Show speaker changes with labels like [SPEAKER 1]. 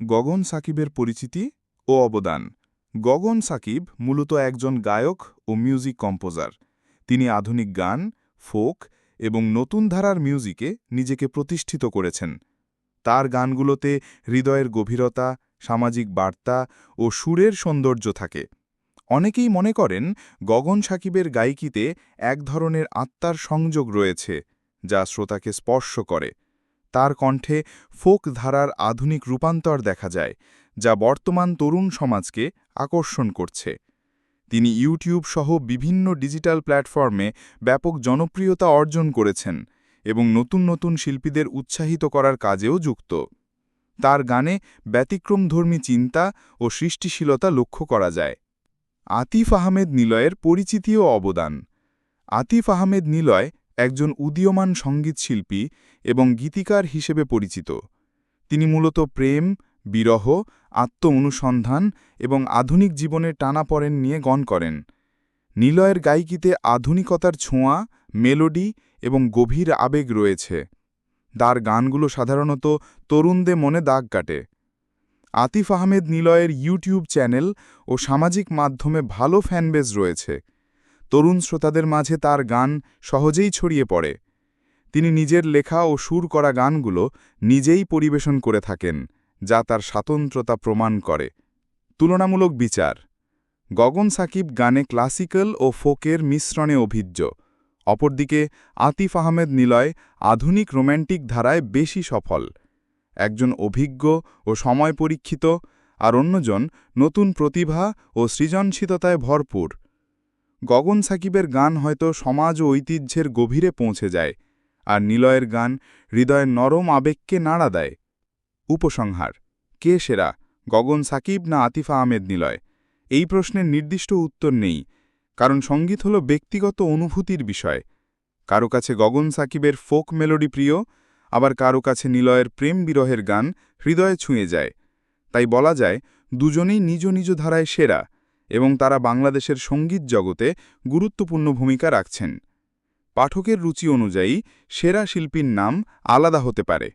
[SPEAKER 1] গগন সাকিবের পরিচিতি ও অবদান। গগন সাকিব মূলত একজন গায়ক ও মিউজিক কম্পোজার। তিনি আধুনিক গান, ফোক এবং নতুন ধারার মিউজিকে নিজেকে প্রতিষ্ঠিত করেছেন। তার গানগুলোতে হৃদয়ের গভীরতা, সামাজিক বার্তা ও সুরের সৌন্দর্য থাকে। অনেকেই মনে করেন গগন সাকিবের গায়িকিতে এক ধরনের আত্মার সংযোগ রয়েছে, যা শ্রোতাকে স্পর্শ করে। তার কণ্ঠে ফোক ধারার আধুনিক রূপান্তর দেখা যায়, যা বর্তমান তরুণ সমাজকে আকর্ষণ করছে। তিনি ইউটিউব সহ বিভিন্ন ডিজিটাল প্ল্যাটফর্মে ব্যাপক জনপ্রিয়তা অর্জন করেছেন এবং নতুন নতুন শিল্পীদের উৎসাহিত করার কাজেও যুক্ত। তার গানে ব্যতিক্রমধর্মী চিন্তা ও সৃষ্টিশীলতা লক্ষ্য করা যায়। আতিফ আহমেদ নিলয়ের পরিচিতি ও অবদান। আতিফ আহমেদ নিলয় একজন উদীয়মান সঙ্গীতশিল্পী এবং গীতিকার হিসেবে পরিচিত। তিনি মূলত প্রেম, বিরহ আত্ম অনুসন্ধান এবং আধুনিক জীবনের টানাপড়েন নিয়ে গণ করেন। নিলয়ের গায়িকিতে আধুনিকতার ছোঁয়া, মেলোডি এবং গভীর আবেগ রয়েছে। তার গানগুলো সাধারণত তরুণদের মনে দাগ কাটে। আতিফ আহমেদ নিলয়ের ইউটিউব চ্যানেল ও সামাজিক মাধ্যমে ভালো ফ্যানবেজ রয়েছে। তরুণ শ্রোতাদের মাঝে তার গান সহজেই ছড়িয়ে পড়ে। তিনি নিজের লেখা ও সুর করা গানগুলো নিজেই পরিবেশন করে থাকেন, যা তার স্বাতন্ত্রতা প্রমাণ করে। তুলনামূলক বিচার। গগন সাকিব গানে ক্লাসিক্যাল ও ফোকের মিশ্রণে অভিজ্ঞ। অপরদিকে আতিফ আহমেদ নিলয় আধুনিক রোম্যান্টিক ধারায় বেশি সফল। একজন অভিজ্ঞ ও সময় পরীক্ষিত, আর অন্যজন নতুন প্রতিভা ও সৃজনশীলতায় ভরপুর। গগন সাকিবের গান হয়তো সমাজ ও ঐতিহ্যের গভীরে পৌঁছে যায়, আর নিলয়ের গান হৃদয়ের নরম আবেগকে নাড়া দেয়। উপসংহার, কে সেরা, গগন সাকিব না আতিফা আহমেদ নিলয়? এই প্রশ্নের নির্দিষ্ট উত্তর নেই, কারণ সংগীত হল ব্যক্তিগত অনুভূতির বিষয়। কারও কাছে গগন সাকিবের ফোক মেলোডি প্রিয়, আবার কারও কাছে নিলয়ের প্রেম বিরহের গান হৃদয়ে ছুঁয়ে যায়। তাই বলা যায়, দুজনেই নিজ নিজ ধারায় সেরা। এবং তারা বাংলাদেশের সংগীত জগতে গুরুত্বপূর্ণ ভূমিকা রাখছেন। পাঠকের রুচি অনুযায়ী সেরা শিল্পীর নাম আলাদা হতে পারে।